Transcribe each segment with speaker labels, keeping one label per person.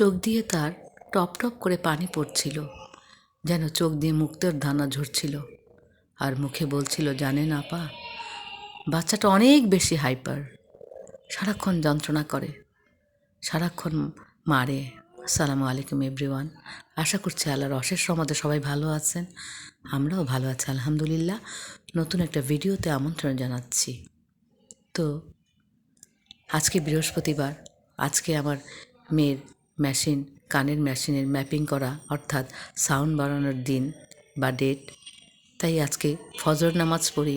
Speaker 1: চোখ দিয়ে তার টপ টপ করে পানি পড়ছিল, যেন চোখ দিয়ে মুক্তের দানা ঝরছিল। আর মুখে বলছিল জানেন আপা, বাচ্চাটা অনেক বেশি হাইপার। সারাক্ষণ যন্ত্রণা করে। সারাক্ষণ মারে। আসসালামু আলাইকুম, এভরিওয়ান। আশা করছি আল্লাহর অশেষ রহমতে সবাই ভালো আছেন। আমরাও ভালো আছি, আলহামদুলিল্লাহ। নতুন একটা ভিডিওতে আমন্ত্রণ জানাচ্ছি। তো, আজকে বৃহস্পতিবার, আজকে আমার মেয়ের মেশিন, কানের মেশিনের ম্যাপিং করা, অর্থাৎ সাউন্ড বাড়ানোর দিন বা ডেট। তাই আজকে ফজর নামাজ পড়ি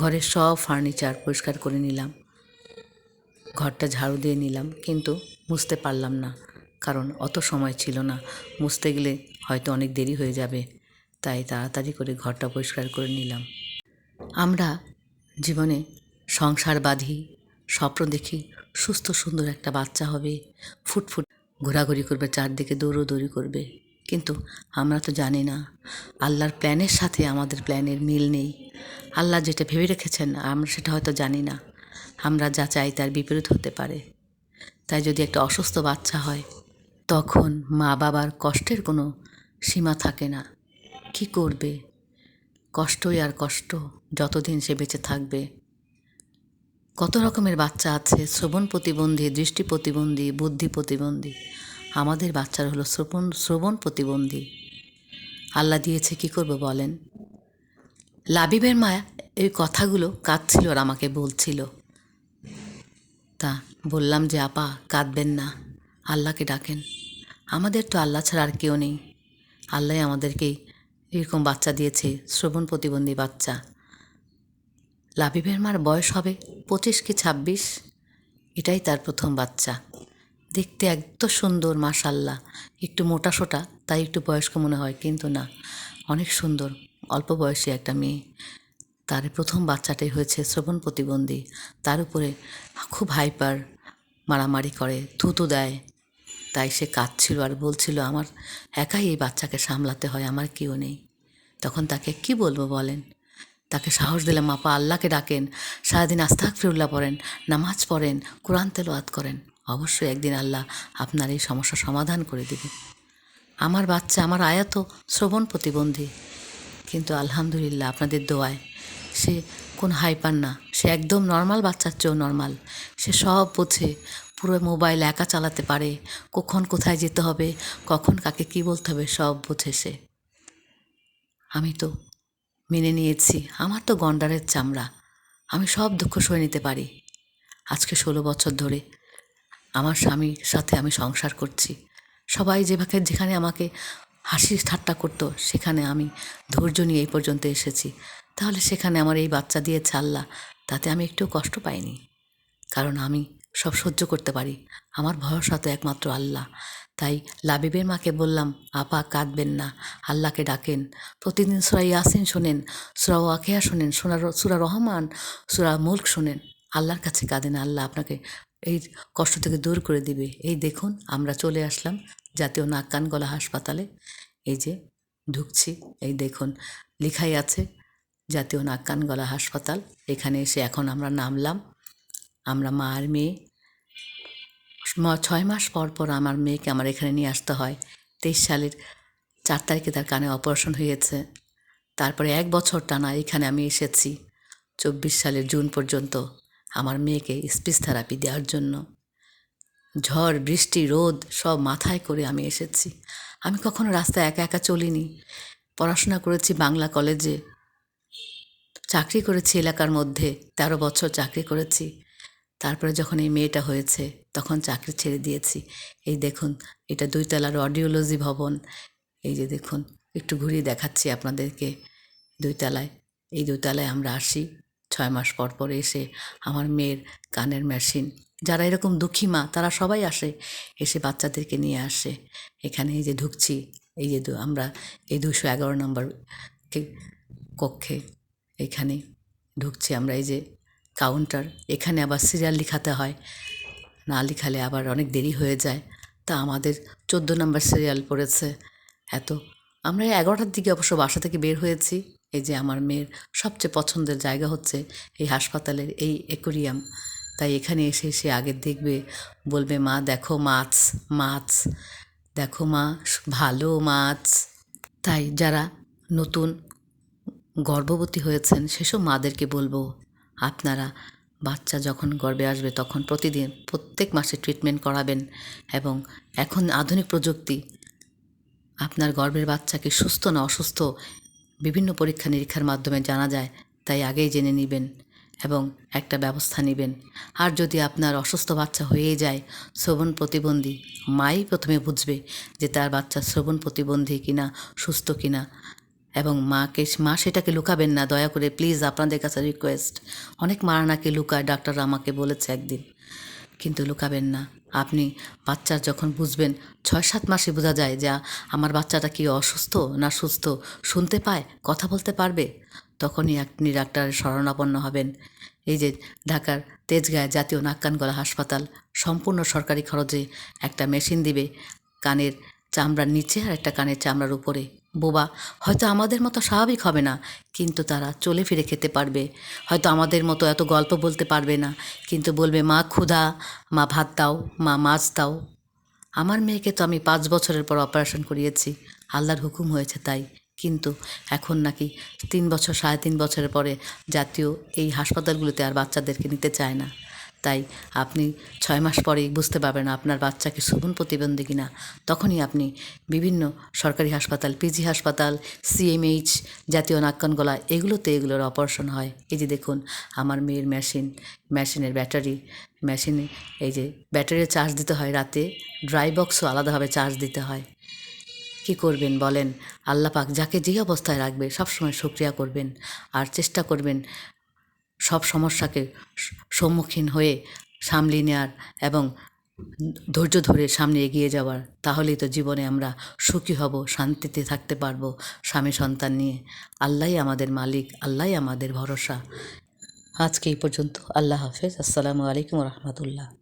Speaker 1: ঘরের সব ফার্নিচার পরিষ্কার করে নিলাম। ঘরটা ঝাড়ু দিয়ে নিলাম, কিন্তু মুছতে পারলাম না, কারণ অত সময় ছিল না। মুছতে গেলে হয়তো অনেক দেরি হয়ে যাবে, তাই তাড়াতাড়ি করে ঘরটা পরিষ্কার করে নিলাম। আমরা জীবনে সংসার বাঁধি, স্বপ্ন দেখি সুস্থ সুন্দর একটা বাচ্চা হবে, ফুটফুট ঘোরাঘুরি করবে, চারদিকে দৌড়োদৌড়ি করবে। কিন্তু আমরা তো জানি না, আল্লাহর প্ল্যানের সাথে আমাদের প্ল্যানের মিল নেই। আল্লাহ যেটা ভেবে রেখেছেন, আমরা সেটা হয়তো জানি না। আমরা যা চাই তার বিপরীত হতে পারে। তাই যদি একটা অসুস্থ বাচ্চা হয়, তখন মা বাবার কষ্টের কোনো সীমা থাকে না। কি করবে? কষ্টই আর কষ্ট, যতদিন সে বেঁচে থাকবে। কত রকমের বাচ্চা আছে? শ্রবণ প্রতিবন্ধী, দৃষ্টি প্রতিবন্ধী, বুদ্ধি প্রতিবন্ধী। আমাদের বাচ্চারা হলো শ্রবণ শ্রবণ প্রতিবন্ধী। আল্লাহ দিয়েছে, কি করব বলেন? লাবিবের মায়া এই কথাগুলো কাঁদছিল আর আমাকে বলছিল। তা বললাম যে, আপা, কাঁদবেন না। আল্লাহকে ডাকেন। আমাদের তো আল্লাহ ছাড়া আর কেউ নেই। আল্লাহ আমাদেরকে এরকম বাচ্চা দিয়েছে, শ্রবণ প্রতিবন্ধী বাচ্চা। লাবিবের মার বয়স হবে পঁচিশ কি ছাব্বিশ? এটাই তার প্রথম বাচ্চা। দেখতে এত সুন্দর, মাশাল্লাহ। একটু মোটা সোটা, তাই একটু বয়স্ক মনে হয়, কিন্তু না। অনেক সুন্দর, অল্প বয়সী একটা মেয়ে। তার প্রথম বাচ্চাটাই হয়েছে শ্রবণ প্রতিবন্ধী। তার উপরে খুব হাইপার, মারামারি করে, থুতু দেয়। তাই সে কাঁদছিল আর বলছিল, আমার একাই এই বাচ্চাকে সামলাতে হয়, আমার কেউ নেই। তখন তাকে কি বলব বলেন? তাকে সাহস দিলাম আপা আল্লাহকে ডাকেন, সারাদিন আস্তাক ফিরুল্লাহ পড়েন, নামাজ পড়েন, কোরআন তেলোয়াত করেন। অবশ্যই একদিন আল্লাহ আপনার এই সমস্যা সমাধান করে দেবে। আমার বাচ্চা, আমার আয়াত শ্রবণ প্রতিবন্ধী। কিন্তু আলহামদুলিল্লাহ আপনাদের দোয়ায় সে কোন হাইপার না। সে একদম নর্মাল, বাচ্চার চেয়েও নর্মাল। সে সব বোঝে, পুরো মোবাইল একা চালাতে পারে, কখন কোথায় যেতে হবে, কখন কাকে কি বলতে হবে, সব বোঝে সে। আমি তো মেনে নিয়েছি। আমার তো গন্ডারের চামড়া। আমি সব দুঃখ সয়ে নিতে পারি। আজকে ষোলো বছর ধরে আমার স্বামীর সাথে আমি সংসার করছি। সবাই যেভাবে যেখানে আমাকে হাসি ঠাট্টা করতো, সেখানে আমি ধৈর্য নিয়ে এই পর্যন্ত এসেছি। তাহলে সেখানে আমার এই বাচ্চা দিয়ে ছাড়লা তাতে আমি একটু কষ্ট পাইনি। কারণ আমি সব সহ্য করতে পারি। আমার ভরসা তো একমাত্র আল্লাহ। তাই লাবিবের মাকে বললাম, আপা, কাঁদবেন না। আল্লাহকে ডাকেন। প্রতিদিন সুরা ইয়াসিন শোনেন, সুরা ওয়াকেয়া শোনেন সুরা সুরা রহমান, সুরা মুল্ক শোনেন। আল্লাহর কাছে কাঁদেন, আল্লাহ আপনাকে এই কষ্ট থেকে দূর করে দিবে। এই দেখুন, আমরা চলে আসলাম জাতীয় নাক, কান, গলা, হাসপাতালে। এই যে, ঢুকছি। এই দেখুন, লিখাই আছে, জাতীয় নাক, কান, গলা, হাসপাতাল। এখানে এসে এখন আমরা নামলাম। আমরা মা আর মেয়ে ছয় মাস পর পর আমার মেয়েকে আমার এখানে নিয়ে আসতে হয়। তেইশ সালের চার তারিখে তার কানে অপারেশন হয়েছে। তারপরে এক বছর টানা এখানে আমি এসেছি, চব্বিশ সালের জুন পর্যন্ত আমার মেয়েকে স্পিচ থেরাপি দেওয়ার জন্য। ঝড়, বৃষ্টি, রোদ সব মাথায় করে আমি এসেছি। আমি কখনো রাস্তায় একা একা চলিনি। পড়াশোনা করেছি বাংলা কলেজে, চাকরি করেছি এলাকার মধ্যে, তেরো বছর চাকরি করেছি। তারপরে যখন এই মেয়েটা হয়েছে, তখন চাকরি ছেড়ে দিয়েছি। এই দেখুন, এটা দুইতলার অডিওলজি ভবন। এই যে দেখুন, একটু ঘুরিয়ে দেখাচ্ছি আপনাদেরকে দুইতলায়। এই দুইতলায় আমরা আসি, ছয় মাস পর পর এসে আমার মেয়ের কানের মেশিন। যারা এরকম দুঃখী মা, তারা সবাই আসে, এসে বাচ্চাদেরকে নিয়ে আসে। এখানে এই যে ঢুকছি, এই যে আমরা এই দুশো এগারো নম্বর কক্ষে এখানে ঢুকছি আমরা। এই যে কাউন্টার, এখানে আবার সিরিয়াল লিখাতে হয়। না লিখালে আবার অনেক দেরি হয়ে যায়। তা আমাদের চোদ্দ নম্বর সিরিয়াল পড়েছে। এত, আমরা এগারোটার দিকে অবশ্য বাসা থেকে বের হয়েছি। এই যে আমার মেয়ের সবচেয়ে পছন্দের জায়গা হচ্ছে এই হাসপাতালের এই অ্যাকোরিয়াম তাই এখানে এসে সে আগে দেখবে, বলবে, মা, দেখো মাছ মাছ, দেখো মা, ভালো মাছ। তাই যারা নতুন গর্ভবতী হয়েছেন, সেসব মাদেরকে বলব আপনারা বাচ্চা যখন গর্ভে আসবে তখন প্রতিদিন প্রত্যেক মাসে ট্রিটমেন্ট করাবেন এবং এখন আধুনিক প্রযুক্তি আপনার গর্ভের বাচ্চাকে সুস্থ না অসুস্থ বিভিন্ন পরীক্ষা নিরীক্ষার মাধ্যমে জানা যায়, তাই আগেই জেনে নেবেন এবং একটা ব্যবস্থা নেবেন। আর যদি আপনার অসুস্থ বাচ্চা হয়েই যায়, শ্রবণ প্রতিবন্ধী মাই প্রথমে বুঝবে যে তার বাচ্চা শ্রবণ প্রতিবন্ধী কিনা, সুস্থ কিনা। এবং মাকে, মা সেটাকে লুকাবেন না, দয়া করে প্লিজ আপনাদের কাছে রিকোয়েস্ট অনেক মারা নাকি লুকায় ডাক্তাররা আমাকে বলেছে একদিন। কিন্তু লুকাবেন না। আপনি বাচ্চার যখন বুঝবেন ছয় সাত মাসে বোঝা যায় যা আমার বাচ্চাটা কি অসুস্থ না সুস্থ, শুনতে পায়, কথা বলতে পারবে? তখনই আপনি ডাক্তারের শরণাপন্ন হবেন। এই যে ঢাকার তেজগাঁয় জাতীয় নাক কান গলা হাসপাতাল, সম্পূর্ণ সরকারি খরচে একটা মেশিন দিবে, কানের চামড়ার নিচে আর একটা কানের চামড়ার উপরে। বোবা, হয়তো আমাদের মতো স্বাভাবিক হবে না, কিন্তু তারা চলে ফিরে খেতে পারবে। হয়তো আমাদের মতো এত গল্প বলতে পারবে না, কিন্তু বলবে, মা ক্ষুধা, মা ভাত দাও, মা মাছ দাও। আমার মেয়েকে তো আমি পাঁচ বছরের পর অপারেশন করিয়েছি, আল্লাহর হুকুম হয়েছে তাই। কিন্তু এখন নাকি তিন বছর, সাড়ে তিন বছরের পরে জাতীয় এই হাসপাতালগুলোতে আর বাচ্চাদেরকে নিতে চায় না। তাই আপনি ছয় মাস পরেই বুঝতে পারবেন আপনার বাচ্চাকে শ্রবণ প্রতিবন্ধী কিনা। তখনই আপনি বিভিন্ন সরকারি হাসপাতাল পিজি হাসপাতাল সিএমএইচ জাতীয় নাক্কান গলা এগুলোতে এগুলোর অপারেশন হয়। এই যে দেখুন, আমার মেয়ের মেশিন, মেশিনের ব্যাটারি, মেশিনে এই যে ব্যাটারির চার্জ দিতে হয় রাতে, ড্রাই বক্সও আলাদাভাবে চার্জ দিতে হয়। কি করবেন বলেন? আল্লাহ পাক যাকে যেই অবস্থায় রাখবে সবসময় শুক্রিয়া করবেন। আর চেষ্টা করবেন সব সমস্যাকে সম্মুখীন হয়ে সামলে নেওয়ার এবং ধৈর্য ধরে সামনে এগিয়ে যাওয়ার, তাহলেই তো জীবনে আমরা সুখী হব, শান্তিতে থাকতে পারব স্বামী সন্তান নিয়ে। আল্লাহই আমাদের মালিক, আল্লাহই আমাদের ভরসা। আজকে এই পর্যন্ত। আল্লাহ হাফেজ। আসসালামু আলাইকুম রহমতুল্লাহ।